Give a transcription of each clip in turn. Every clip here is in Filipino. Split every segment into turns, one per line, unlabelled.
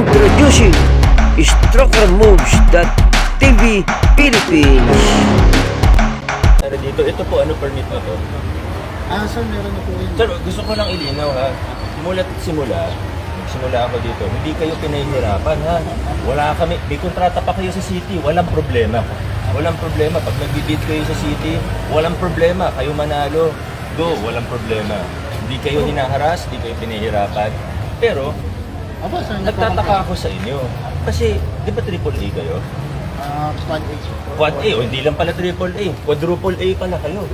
Introducing StrokerMoves.tv Philippines
Pero dito, ito po, ano permit na to?
Ah, sir, meron na po yun.
Sir, gusto ko lang ilinaw ha. Simula't simula, simula ako dito, hindi kayo pinahihirapan ha. Wala kami, may kontrata pa kayo sa city, walang problema. Walang problema. Pag nagbibid kayo sa city, walang problema. Kayo manalo, go, walang problema. Hindi kayo hinaharas, hindi kayo pinahihirapan. Pero,
Aba, sir,
nagtataka ako sa inyo. Kasi, di ba triple A kayo?
Ah, quad H.
Quad A, o hindi lang pala triple A, quadruple A pala kayo.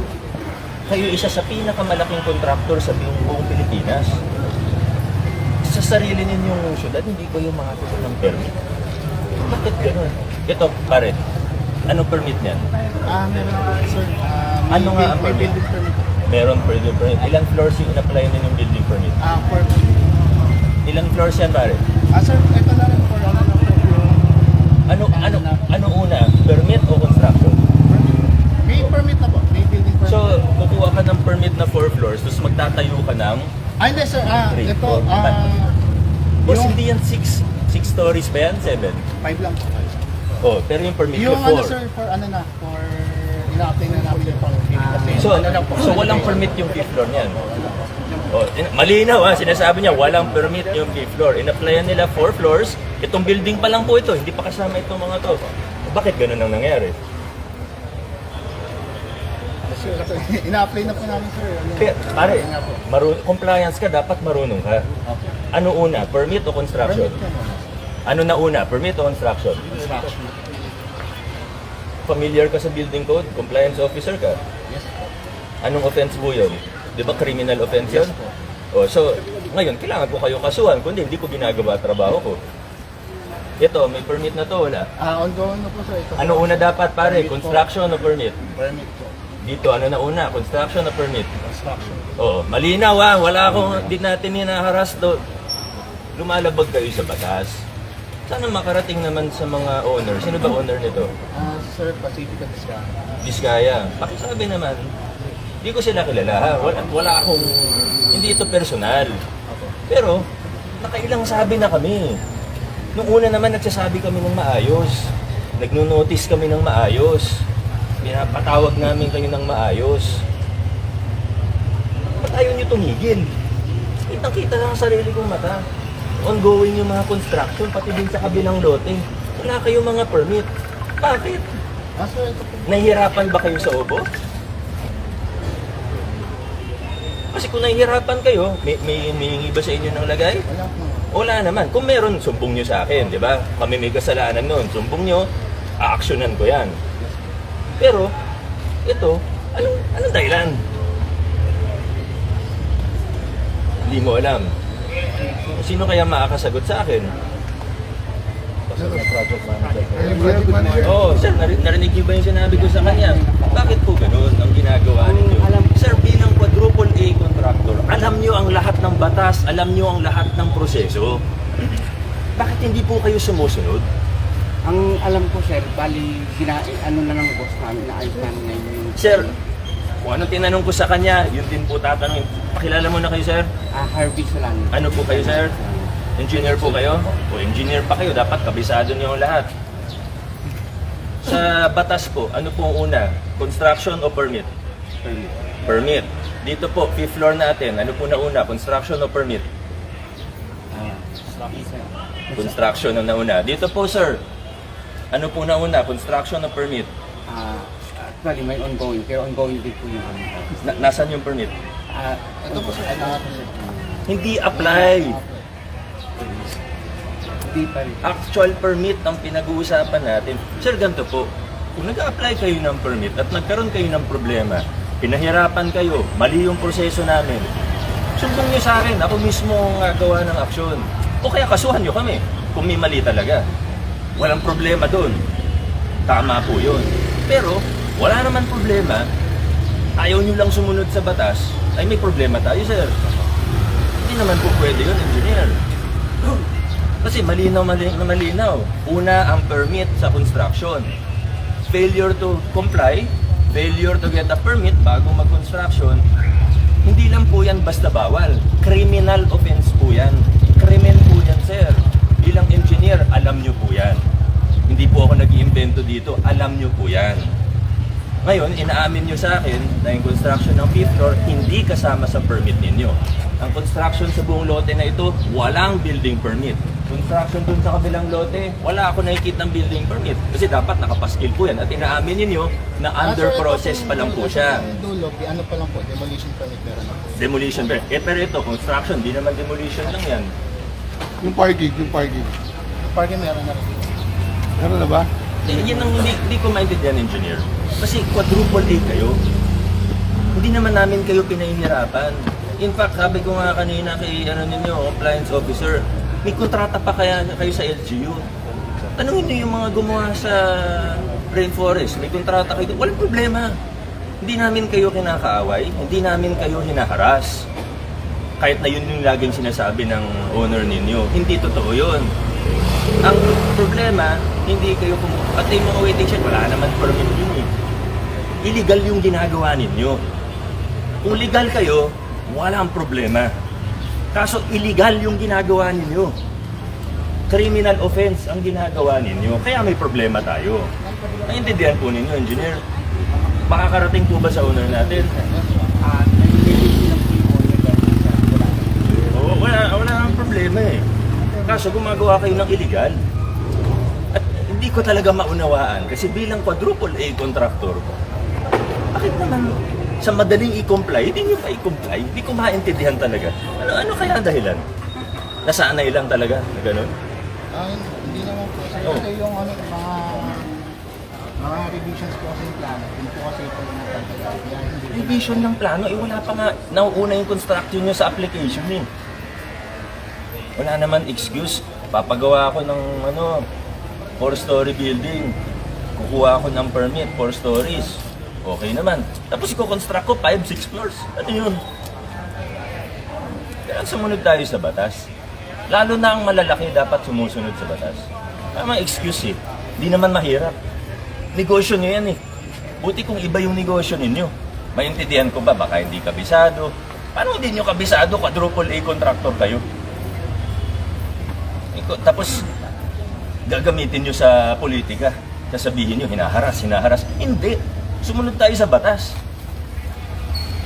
Kayo isa sa pinakamalaking contractor sa buong, Pilipinas. Sa sarili ninyong syudad, hindi ko yung makakakuha ng permit. Bakit ganun? Ito, pare, anong permit niyan?
Ah, meron sir. May
Ano nga ang permit? Meron permit. permit. Ilang floors yung in-apply ninyong building permit?
Ah, for...
Ilang floors yan, pare?
Ah, sir, ito na rin for ano na po yung...
Ano, ano, ano una? Permit o construction?
May permit na po. May building permit.
So, kukuha ka ng permit na 4 floors, tapos magtatayo ka ng
ah, hindi, sir. Ah,
Three,
ito,
four,
ah...
Boss,
yung
hindi yan 6 6 stories pa yan? 7?
five lang.
Oh, pero yung permit
Yung
ko
ano,
4.
sir, for ano na, for... Ina-apply na namin yung pang
So, so walang permit yung fifth floor niyan. Oh, in- malinaw ha, sinasabi niya walang permit yung fifth floor. In-applyan nila 4 floors. Itong building pa lang po ito, hindi pa kasama itong mga to. Bakit ganun ang nangyari?
Ina-apply na po namin, sir. Ano,
Kaya, pare, maru- compliance ka, dapat marunong ka.
Okay.
Ano una, permit o construction?
Permit ka.
Ano na una, permit o construction?
Construction.
Familiar ka sa building code? Compliance officer ka?
Yes.
Anong offense po yun? Di ba criminal offense yun? O, so, ngayon, kailangan ko kayo kasuhan, kundi hindi ko ginagawa trabaho ko. Ito, may permit na to, wala.
Ah, ongoing na po, sir. Ito,
Ano una dapat, pare?
Permit po.
Construction o permit?
Permit po.
Dito, ano na una? Construction o permit?
Construction.
Oo, malinaw ha. Wala akong, di natin hinaharas do. Lumalabag kayo sa batas. Sana makarating naman sa mga owner. Sino ba owner nito?
Ah, sir, Pacific at Sky.
Biskaya. Pakisabi naman. Hindi ko sila kilala. Wala, wala akong, hindi ito personal. Pero, nakailang sabi na kami. Nung una naman nagsasabi kami ng maayos. Nagno-notice kami ng maayos. Pinapatawag namin kayo ng maayos. Ba't ayaw nyo tumigil? Kitang-kita lang ang sarili kong mata. Ongoing yung mga construction, pati din sa kabilang lote. Wala kayong mga permit. Bakit?
Ah.
Nahihirapan ba kayo sa obo? Kasi kung nahihirapan kayo, may, may, may hingi ba sa inyo ng lagay?
Wala po.
Wala naman. Kung meron, sumbong nyo sa akin, di ba? Kami may kasalanan nun. Sumbong nyo, aaksyonan ko yan. Pero, ito, anong, anong dahilan? Hindi mo alam. Sino kaya makakasagot sa akin?
project manager. Project manager.
Oo, oh, sir, nari- narinig niyo ba yung sinabi ko sa kanya? Bakit po ganun ang ginagawa ninyo? Sir, quadruple A contractor, alam niyo ang lahat ng batas, alam niyo ang lahat ng proseso. Bakit hindi po kayo sumusunod?
Ang alam ko sir, bali gina, ano na ng boss namin, naayos namin ngayon yung...
Sir, kung anong tinanong ko sa kanya, yun din po tatanungin. Pakilala mo na kayo, sir.
Ah, Harvey Solano.
Ano po kayo, sir? Engineer po kayo? O engineer pa kayo, dapat kabisado niyo ang lahat. Sa batas po, ano po una? Construction o permit?
Permit.
Permit. Dito po, fifth floor natin. Ano po na una? Construction o permit? Construction ang nauna. Dito po, sir. Ano po na una? Construction o permit?
Ah, actually may ongoing, pero ongoing din po yung ano.
Na- nasaan yung permit?
Ah,
Ito po, sir. Ano po, sir?
Hindi apply.
Di pa rin.
Actual permit ang pinag-uusapan natin. Sir, ganito po. Kung nag-apply kayo ng permit at nagkaroon kayo ng problema, pinahirapan kayo, mali yung proseso namin, sumbong nyo sa akin, ako mismo ang gagawa ng aksyon. O kaya kasuhan nyo kami kung may mali talaga. Walang problema doon. Tama po yun. Pero, wala naman problema. Ayaw nyo lang sumunod sa batas, ay may problema tayo, sir. Hindi naman po pwede yun, engineer. Kasi malinaw mali, na malinaw. Una, ang permit sa construction. Failure to comply, failure to get a permit bago mag-construction, hindi lang po yan basta bawal. Criminal offense po yan. Crimen po yan, sir. bilang engineer, alam nyo po yan. Hindi po ako nag iimbento dito, alam nyo po yan. Ngayon, inaamin nyo sa akin na yung construction ng fifth floor hindi kasama sa permit ninyo. Ang construction sa buong lote na ito, walang building permit. Construction dun sa kabilang lote, wala ako nakikita ng building permit. Kasi dapat nakapaskil po yan. At inaamin ninyo na under process pa lang po siya.
Yung dulo, ano pa lang po, demolition permit meron na po.
Demolition permit. Eh, pero ito, construction, di naman demolition lang yan.
Yung parking, yung parking.
Parking meron na rin.
Meron na ba?
Eh, yan ang hindi, hindi ko maintindihan, engineer. Kasi quadruple A kayo. Hindi naman namin kayo pinahihirapan. In fact, sabi ko nga kanina kay ano ninyo, compliance officer, may kontrata pa kaya kayo sa LGU. Tanungin niyo yung mga gumawa sa rainforest, may kontrata kayo. Walang problema. Hindi namin kayo kinakaaway, hindi namin kayo hinaharas. Kahit na yun yung laging sinasabi ng owner ninyo, hindi totoo yun. Ang problema, hindi kayo kum... Pati yung mga waiting shed, wala naman permit yun eh. Illegal yung ginagawa ninyo. Kung legal kayo, walang problema. Kaso illegal yung ginagawa ninyo. Criminal offense ang ginagawa ninyo. Kaya may problema tayo. Naintindihan po ninyo, engineer. Makakarating po ba sa owner natin?
Dahil sa wala.
Oo, wala, nang problema eh. Kaso gumagawa kayo ng illegal. At hindi ko talaga maunawaan kasi bilang quadruple A contractor, bakit naman sa madaling i-comply, hindi nyo pa i-comply? Hindi ko maintindihan talaga. Ano, ano kaya ang dahilan? Nasanay lang talaga na ganun?
Ah, hindi naman po. Kasi
Oh.
yung ano, mga mga revisions po kasi yung plano. Yun po kasi ito yung natatagal. Kaya hindi
Revision ng plano, eh wala pa nga, nauuna yung construction nyo sa application eh. Wala naman excuse. Papagawa ako ng ano, four-story building. Kukuha ako ng permit, four stories. Okay naman. Tapos i-construct ko five, six floors. Ano yun? Kaya sumunod tayo sa batas. Lalo na ang malalaki dapat sumusunod sa batas. Tama excuse eh. Hindi naman mahirap. Negosyo nyo yan eh. Buti kung iba yung negosyo ninyo. Maintindihan ko ba, baka hindi kabisado. Paano hindi nyo kabisado? Quadruple A contractor kayo. Tapos, gagamitin nyo sa politika. Sasabihin nyo, hinaharas, hinaharas. Hindi. Sumunod tayo sa batas.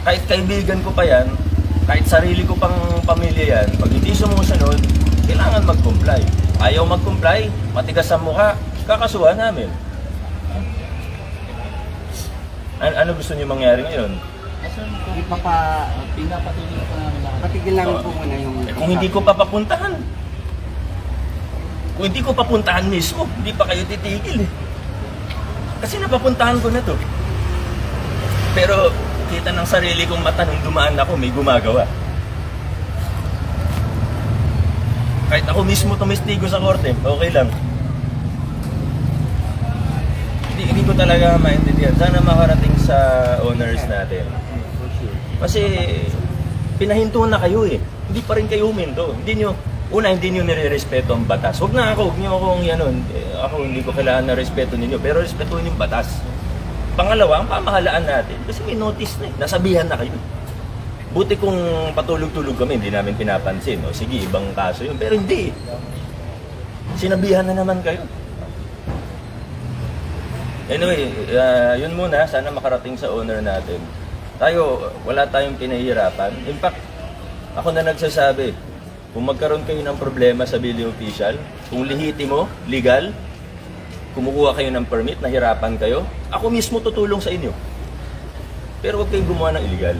Kahit kaibigan ko pa yan, kahit sarili ko pang pamilya yan, pag hindi sumusunod, kailangan mag-comply. Ayaw mag-comply, matigas ang mukha, kakasuhan namin. An- ano gusto niyo mangyari ngayon?
Kasi
Hindi pa pa,
pinapatuloy po namin lahat.
patigil lang po muna yung...
Eh, kung hindi ko pa papuntahan, kung hindi ko papuntahan mismo, hindi pa kayo titigil eh. Kasi napapuntahan ko na to. Pero kita ng sarili kong mata nung dumaan ako, may gumagawa. Kahit ako mismo tumistigo sa korte, okay lang. Hindi, hindi ko talaga maintindihan. Sana makarating sa owners natin. Kasi pinahinto na kayo eh. Hindi pa rin kayo huminto. Hindi nyo, una, hindi nyo nire-respeto ang batas. Huwag na ako, huwag nyo akong ano, eh, ako hindi ko kailangan na respeto ninyo, pero respetuhin yung batas. Pangalawa, ang pamahalaan natin, kasi may notice na eh, nasabihan na kayo. Buti kung patulog-tulog kami, hindi namin pinapansin. O sige, ibang kaso yun. Pero hindi. Sinabihan na naman kayo. Anyway, uh, yun muna. Sana makarating sa owner natin. Tayo, wala tayong pinahihirapan. In fact, ako na nagsasabi, kung magkaroon kayo ng problema sa building official, kung lihitimo, legal, kumukuha kayo ng permit, nahirapan kayo, ako mismo tutulong sa inyo. Pero huwag kayong gumawa ng illegal.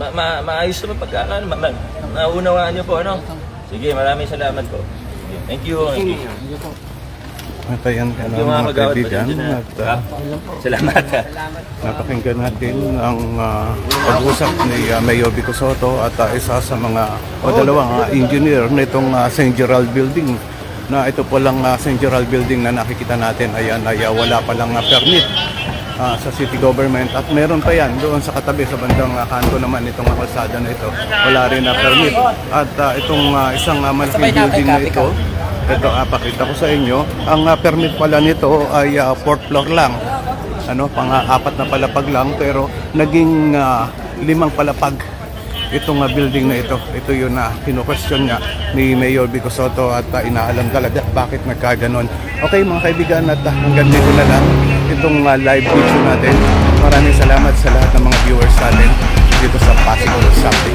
Ma ma maayos naman pagkakan. Ma ma naunawaan niyo po, ano? Sige, maraming salamat po. Sige. Thank you. Thank you.
Po.
At ayan ka na
mga
kaibigan. At uh,
Salamat.
napakinggan natin ang uh, pag-usap ni uh, Mayor Vico Soto at uh, isa sa mga o dalawang uh, engineer nitong uh, St. Gerald Building na ito po lang uh, St. Gerald Building na nakikita natin. Ayan ay uh, wala pa lang uh, permit uh, sa city government. At meron pa yan doon sa katabi sa bandang uh, kanto naman itong kalsada na ito. Wala rin na permit. At uh, itong uh, isang uh, malaking building na ito ito uh, pakita ko sa inyo. Ang uh, permit pala nito ay uh, fourth floor lang. Ano pang uh, apat na palapag lang pero naging uh, limang palapag itong ah, building na ito. Ito yun na kino-question nga ni Mayor Vico at uh, inaalam talaga bakit nagkaganon. Okay mga kaibigan at ah, hanggang dito na lang itong ah, live video natin. Maraming salamat sa lahat ng mga viewers natin dito sa Pasig Sunday.